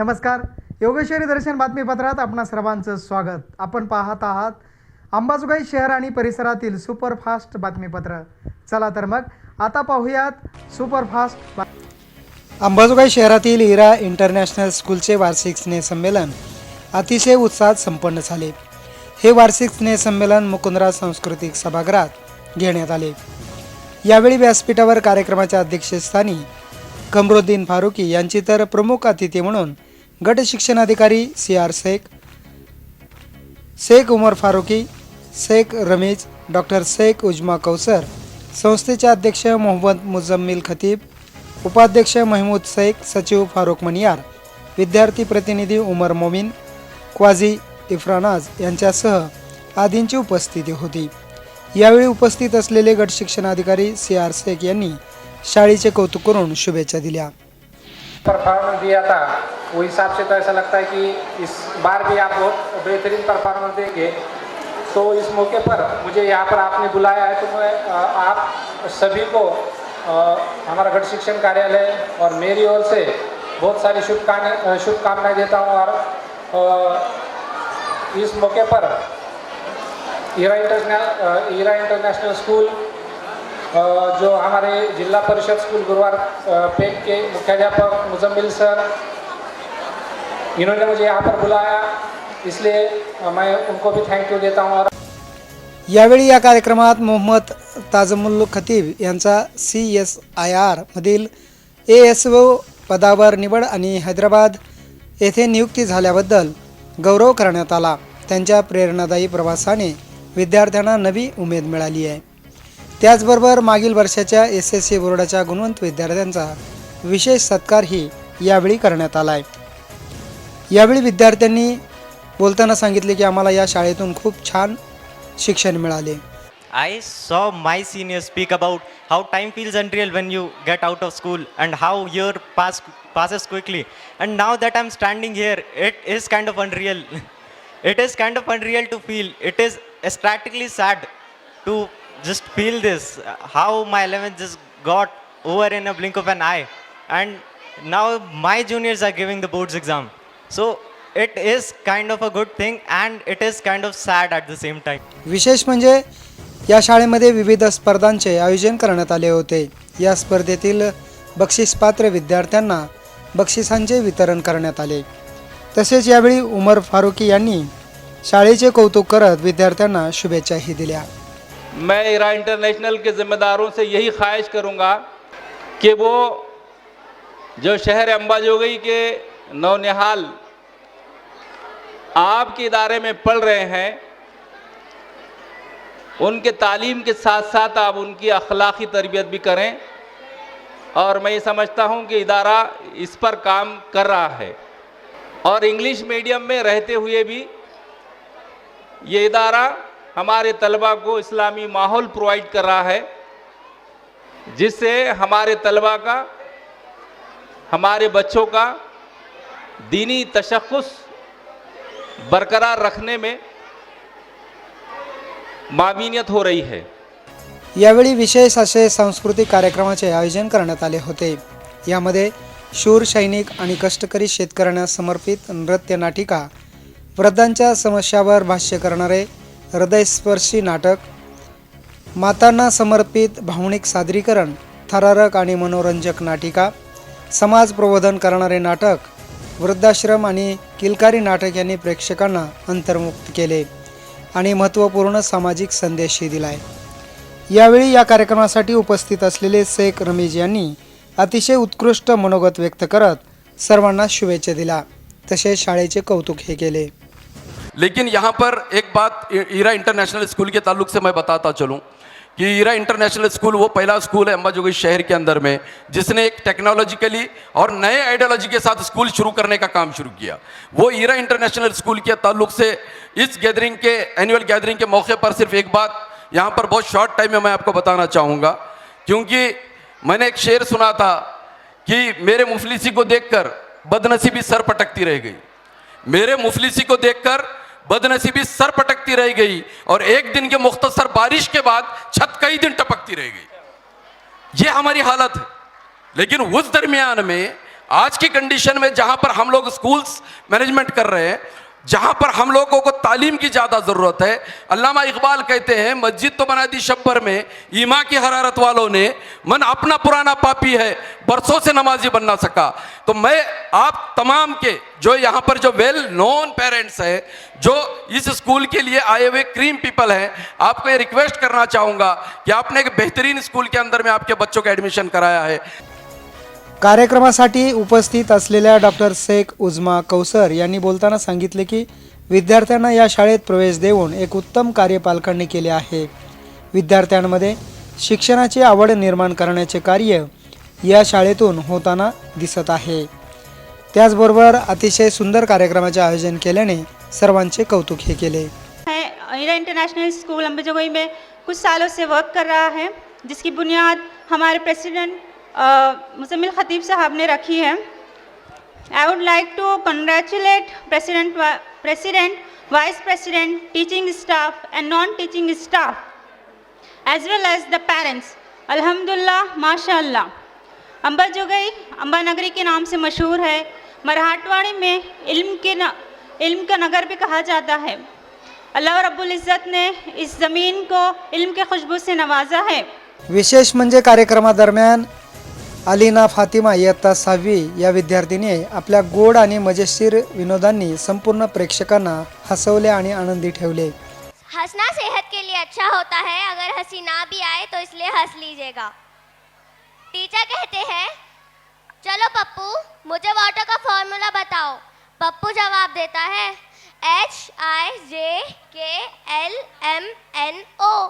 नमस्कार. योगेश्वरी दर्शन बातमीपत्रात आपणा सर्वांचं स्वागत. आपण पाहत आहात अंबाजोगाई शहर आणि परिसरातील सुपरफास्ट बातमीपत्र. चला तर मग आता पाहूयात सुपरफास्ट अंबाजोगाई शहरातील इरा इंटरनॅशनल स्कूलचे वार्षिक स्नेहसंमेलन अतिशय उत्साहात संपन्न झाले. हे वार्षिक स्नेहसंमेलन मुकुंदरा सांस्कृतिक सभागृहात घेण्यात आले. यावेळी व्यासपीठावर कार्यक्रमाच्या अध्यक्षस्थानी कमरुद्दीन फारुकी यांची तर प्रमुख अतिथी म्हणून गट शिक्षणाधिकारी C R Shaikh Shaikh Umar Farooqui Shaikh Rameez doctor Shaikh Uzma Kausar संस्थेचे अध्यक्ष मोहम्मद मुजम्मिल खतीब उपाध्यक्ष महमूद शेख सचिव फारुख मनियार विद्यार्थी प्रतिनिधी उमर मोमीन क्वाझी इफ्रानाज यांच्यासह आदींची उपस्थिती होती. यावेळी उपस्थित असलेले गट शिक्षणाधिकारी सी आर शेख यांनी शाळेचे कौतुक करून शुभेच्छा दिल्या. परफॉर्मेंस दिया था, वो हिसाब से तो ऐसा लगता है कि इस बार भी आप बहुत बेहतरीन परफॉर्मेंस देंगे। तो इस मौके पर मुझे यहाँ पर आपने बुलाया है तो मैं आप सभी को हमारा गढ़ शिक्षण कार्यालय और मेरी ओर से बहुत सारी शुभकामनाएँ शुभकामनाएँ देता हूँ और इस मौके पर Ira international Ira international school जो हमारे जिला परिषद स्कूल गुरुवार पेट के मुख्याध्यापक मुजम्मिल सर इन्होंने मुझे यहाँ पर बुलाया इसलिए मैं उनको भी थैंक यू देता हूँ और यावेळी या कार्यक्रमात मोहम्मद ताजमुल खतीब यांचा सी एस आय आरमधील ए एस ओ पदावर निवड आणि हैदराबाद येथे नियुक्ती झाल्याबद्दल गौरव करण्यात आला. त्यांच्या प्रेरणादायी प्रवासाने विद्यार्थ्यांना नवी उमेद मिळाली आहे. त्याचबरोबर मागील वर्षाच्या एस एस सी बोर्डाच्या गुणवंत विद्यार्थ्यांचा विशेष सत्कारही यावेळी करण्यात आला आहे यावेळी विद्यार्थ्यांनी बोलताना सांगितले की आम्हाला या शाळेतून खूप छान शिक्षण मिळाले. I saw my senior speak about how time feels unreal when you get out of school and how your pass passes quickly and now that I am standing here it is kind of um it is kind of unreal to feel it is practically sad to just feel this. How my 11 just got over in a blink of an eye. And now my juniors are giving the boards exam. So it is kind of a good thing and it is kind of sad at the same time. विशेष म्हणजे या शाळेमध्ये विविध स्पर्धांचे आयोजन करण्यात आले होते या स्पर्धेतील बक्षीसपात्र विद्यार्थ्यांना बक्षिसांचे वितरण करण्यात आले तसेच यावेळी उमर फारुकी यांनी शाळेचे कौतुक करत विद्यार्थ्यांना शुभेच्छाही दिल्या मैं इरा इंटरनेशनल के ज़िम्मेदारों से यही ख्वाहिश करूँगा कि वो जो शहर अम्बाजोगई के नौनिहाल आपके इदारे में पढ़ रहे हैं, उनके तालीम के साथ साथ आप उनकी अखलाक़ी तरबियत भी करें और मैं ये समझता हूँ कि इदारा इस पर काम कर रहा है। और इंग्लिश मीडियम में रहते हुए भी ये इदारा हमारे तलबा को इस्लामी माहौल प्रोवाइड कर रहा है जिससे हमारे तलबा का हमारे बच्चों का दीनी तशख़ुस बरकरार रखने में मामीनियत हो रही है। यावेळी विशेष असे सांस्कृतिक कार्यक्रमाचे आयोजन करण्यात आले होते. यामध्ये शूर सैनिक आणि कष्टकरी शेतकऱ्यांना समर्पित नृत्य नाटिका वृद्धांच्या समस्यावर भाष्य करणारे हृदयस्पर्शी नाटक मातांना समर्पित भावनिक सादरीकरण थरारक आणि मनोरंजक नाटिका समाज प्रबोधन करणारे नाटक वृद्धाश्रम आणि किलकारी नाटक यांनी प्रेक्षकांना अंतर्मुक्त केले आणि महत्त्वपूर्ण सामाजिक संदेशही दिलाय. यावेळी या कार्यक्रमासाठी उपस्थित असलेले शेख रमीज यांनी अतिशय उत्कृष्ट मनोगत व्यक्त करत सर्वांना शुभेच्छा दिल्या. तसेच शाळेचे कौतुक हे केले. लेकिन यहाँ पर एक बात ईरा इंटरनेशनल स्कूल के ताल्लुक से मैं बताता चलूँ कि ईरा इंटरनेशनल स्कूल वो पहला स्कूल है अम्बाजोगी शहर के अंदर में, जिसने एक टेक्नोलॉजिकली और नए आइडियोलॉजी के साथ स्कूल शुरू करने का काम शुरू किया। वो ईरा इंटरनेशनल स्कूल के ताल्लुक से इस गैदरिंग के एनुअल गैदरिंग के मौके पर सिर्फ़ एक बात, यहाँ पर बहुत शॉर्ट टाइम में मैं आपको बताना चाहूँगा, क्योंकि मैंने एक शेर सुना था कि मेरे मुफलिसी को देखकर बदनसीबी सर पटकती रह गई। मेरे मुफलिसी को देखकर बदनसीबी सर पटकती रह गई और एक दिन के मुख्तसर बारिश के बाद छत कई दिन टपकती रह गई। ये हमारी हालत है। लेकिन उस दरमियान में, आज की कंडीशन में जहाँ पर हम लोग स्कूल्स मैनेजमेंट कर रहे हैं जहाँ पर हम लोगों को तालीम की ज़्यादा ज़रूरत है। अल्लामा इकबाल कहते हैं, मस्जिद तो बना दी शब्बर में ईमा की हरारत वालों ने, मन अपना पुराना पापी है, बरसों से नमाजी बन ना सका। तो मैं, आप तमाम के, जो यहाँ पर जो वेल नोन पेरेंट्स हैं, जो इस स्कूल के लिए आए हुए क्रीम पीपल हैं, आपको ये रिक्वेस्ट करना चाहूँगा कि आपने एक बेहतरीन स्कूल के अंदर में आपके बच्चों का एडमिशन कराया है। कार्यक्रमासाठी उपस्थित असलेल्या डॉक्टर शेख उजमा कौसर यांनी बोलताना सांगितले की विद्यार्थ्यांना या शाळेत प्रवेश देऊन एक उत्तम कार्य पालकांनी केले आहे. विद्यार्थ्यांमध्ये शिक्षणाची आवड निर्माण करण्याचे कार्य या शाळेतून होताना दिसत आहे. त्याचबरोबर अतिशय सुंदर कार्यक्रमाचे आयोजन केल्याने सर्वांचे कौतुक हे केले. है इंटरनेशनल स्कूल अम्बेजोगई में कुछ सालों से वर्क कर रहा है जिसकी बुनियाद हमारे प्रेसिडेंट मुजम्मिल खतीब साहब ने रखी है। I would like to congratulate president president vice president teaching staff and non teaching staff as well as the parents अल्हम्दुलिल्लाह माशाअल्लाह अम्बा जोगई अम्बा नगरी के नाम से मशहूर है। मराठवाड़ी में इल्म के न, इल्म का नगर भी कहा जाता है। अल्लाह रब्बुल इज़्ज़त ने इस ज़मीन को इल्म के खुशबू से नवाजा है। विशेष म्हणजे कार्यक्रमादरम्यान अलीना फातिमा इयत्ता सहावी या विद्यार्थिनीने आपल्या गोड आणि मजेशीर विनोदांनी संपूर्ण प्रेक्षकांना हसवले आणि आनंदी ठेवले. हंसना सेहत के लिए अच्छा होता है अगर हंसी ना भी आए तो इसलिए हंस लीजिएगा। टीचर कहते हैं चलो पप्पू मुझे वाटर का फॉर्मूला बताओ। पप्पू जवाब देता है H I J K L M N O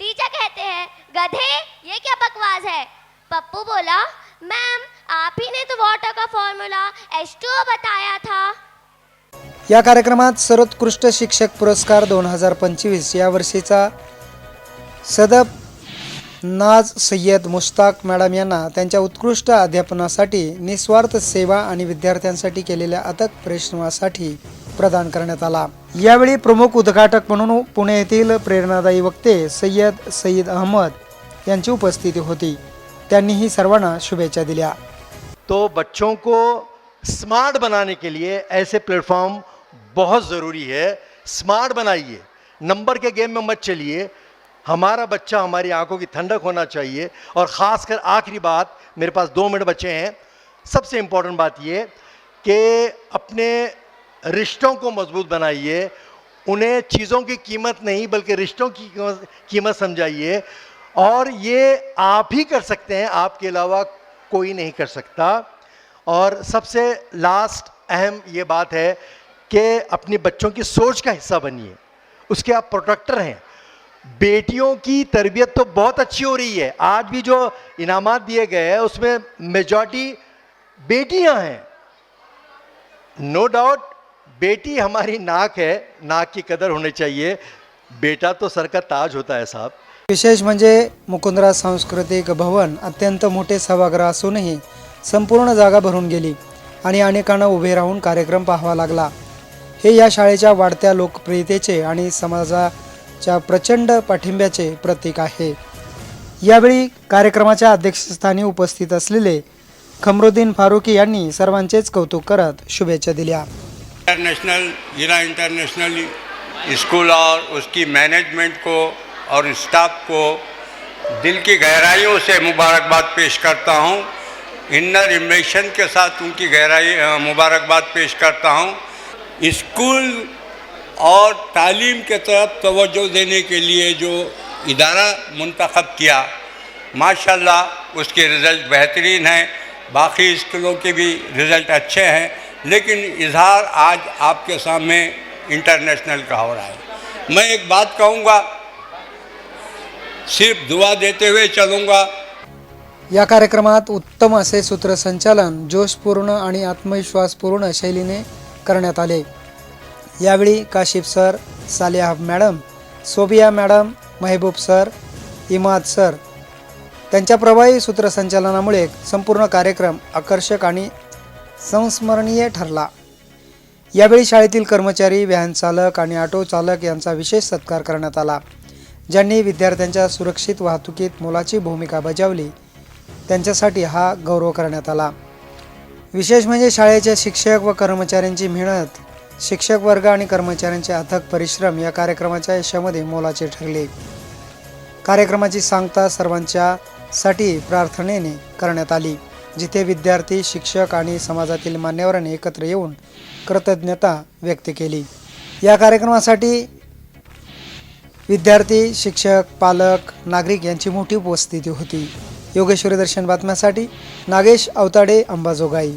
teacher कहते हैं गधे ये क्या बकवास है? पप्पू बोला मैम आप ही ने तो वाटर का फॉर्मूला एच टू बताया था. या कार्यक्रमात सर्वोत्कृष्ट शिक्षक पुरस्कार दोन हजार पंचवीस या वर्षीचा सदब नाज सय्यद मुश्ताक मॅडम यांना त्यांच्या उत्कृष्ट अध्यापनासाठी निस्वार्थ सेवा आणि विद्यार्थ्यांसाठी केलेल्या अथक परिश्रमासाठी प्रदान करण्यात आला. यावेळी प्रमुख उद्घाटक म्हणून पुणे येथील प्रेरणादायी वक्ते सय्यद सईद अहमद यांची उपस्थिती होती. त्यांनीही सर्वांना शुभेच्छा दिल्या. तो बच्चों को स्मार्ट बनाने के लिए ऐसे प्लेटफॉर्म बहुत ज़रूरी है। स्मार्ट बनाइए। नंबर के गेम में मत चलिए। हमारा बच्चा हमारी आँखों की ठंडक होना चाहिए और ख़ासकर आखिरी बात, मेरे पास दो मिनट बचे हैं। सबसे इम्पोर्टेंट बात ये कि अपने रिश्तों को मज़बूत बनाइए। उन्हें चीज़ों की कीमत नहीं, बल्कि रिश्तों की कीमत- कीमत समझाइए। और ये आप ही कर सकते हैं, आपके अलावा कोई नहीं कर सकता। और सबसे लास्ट अहम ये बात है कि अपने बच्चों की सोच का हिस्सा बनिए। उसके आप प्रोटेक्टर हैं। बेटियों की तरबियत तो बहुत अच्छी हो रही है। आज भी जो इनामात दिए गए हैं, उसमें मेजॉरिटी बेटियाँ हैं। नो डाउट बेटी हमारी नाक है, नाक की कदर होनी चाहिए। बेटा तो सर का ताज होता है साहब। विशेष म्हणजे मुकुंदराज सांस्कृतिक भवन अत्यंत मोठे सभागृह असूनही संपूर्ण जागा भरून गेली आणि अनेकांना उभे राहून कार्यक्रम पाहावा लागला. हे या शाळेच्या वाढत्या लोकप्रियतेचे आणि समाजाच्या प्रचंड पाठिंब्याचे प्रतीक आहे. यावेळी कार्यक्रमाच्या अध्यक्षस्थानी उपस्थित असलेले खमरुद्दीन फारुकी यांनी सर्वांचेच कौतुक करत शुभेच्छा दिल्या. इंटरनेशनल हीरा इंटरनेशनल स्कूल और उसकी मैनेजमेंट को और स्टाफ को दिल की गहराइयों से मुबारकबाद पेश करता हूँ। इन्नर इम्प्रेशन के साथ उनकी गहराई मुबारकबाद पेश करता हूँ। स्कूल और तालीम के तरफ़ तवज्जो देने के लिए जो इदारा मुंतखब किया, माशाल्लाह उसके रिज़ल्ट बेहतरीन हैं। बाकी स्कूलों के भी रिज़ल्ट अच्छे हैं, लेकिन इजहार आज आपके सामने इंटरनेशनल का हो रहा है। मैं एक बात कहूँगा सिर्फ दुआ देते हुए चलूंगा। या कार्यक्रमात उत्तम असे सूत्रसंचालन जोशपूर्ण आणि आत्मविश्वासपूर्ण शैलीने करण्यात आले. यावेळी Kashif sir Saliha madam Sobia madam Mehboob sir Imad sir. त्यांच्या प्रभावी सूत्रसंचालनामुळे संपूर्ण कार्यक्रम आकर्षक आणि संस्मरणीय ठरला. यावेळी शाळेतील कर्मचारी व्हॅन चालक आणि ऑटो चालक यांचा विशेष सत्कार करण्यात आला. ज्यांनी विद्यार्थ्यांच्या सुरक्षित वाहतुकीत मोलाची भूमिका बजावली त्यांच्यासाठी हा गौरव करण्यात आला. विशेष म्हणजे शाळेच्या शिक्षक व कर्मचाऱ्यांची मेहनत शिक्षक वर्ग आणि कर्मचाऱ्यांचे अथक परिश्रम या कार्यक्रमाच्या यशामध्ये मोलाचे ठरले. कार्यक्रमाची सांगता सर्वांच्या साठी प्रार्थनेने करण्यात आली जिथे विद्यार्थी शिक्षक आणि समाजातील मान्यवरांनी एकत्र येऊन कृतज्ञता व्यक्त केली. या कार्यक्रमासाठी विद्यार्थी शिक्षक पालक नागरिक यांची मोठी उपस्थिती होती. योगेश्वरी दर्शन बातम्यासाठी नागेश अवताडे अंबाजोगाई.